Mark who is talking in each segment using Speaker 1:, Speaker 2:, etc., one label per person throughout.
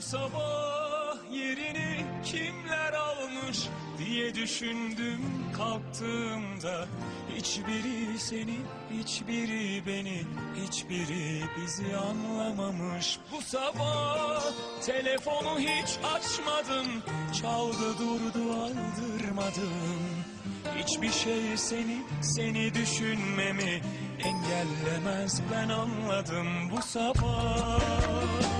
Speaker 1: sabah yerini kimler almış diye düşündüm kalktığımda. Hiçbiri seni, hiçbiri beni, hiçbiri bizi anlamamış. Bu sabah telefonu hiç açmadım Çaldı durdu aldırmadım. Hiçbir şey seni, seni düşünmemi engellemez ben anladım. Bu sabah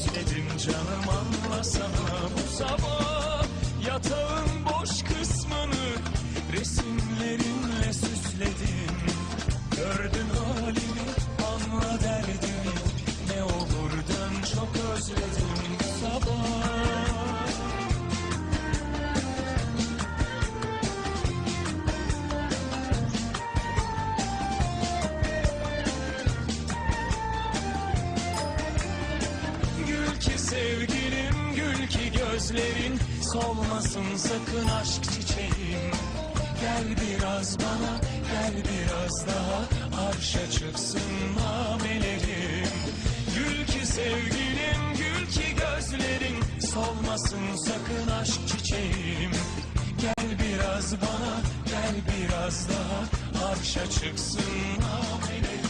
Speaker 1: Özledim canım anlasana bu sabah. Yatağın boş kısmını resimlerinle süsledim gözlerin Solmasın sakın aşk çiçeğim. Gel biraz bana, gel biraz daha Arşa çıksın namelerim. Gül ki sevgilim, gül ki gözlerin Solmasın sakın aşk çiçeğim. Gel biraz bana, gel biraz daha Arşa çıksın namelerim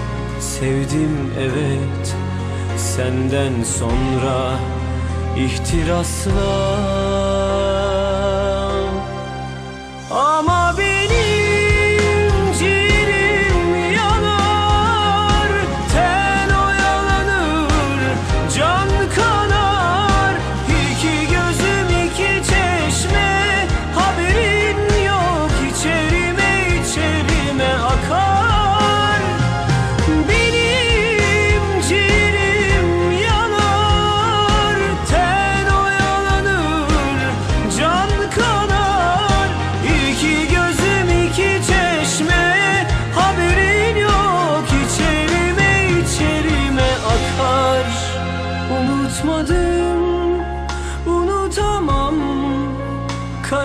Speaker 2: Sevdim evet Senden sonra ihtirasla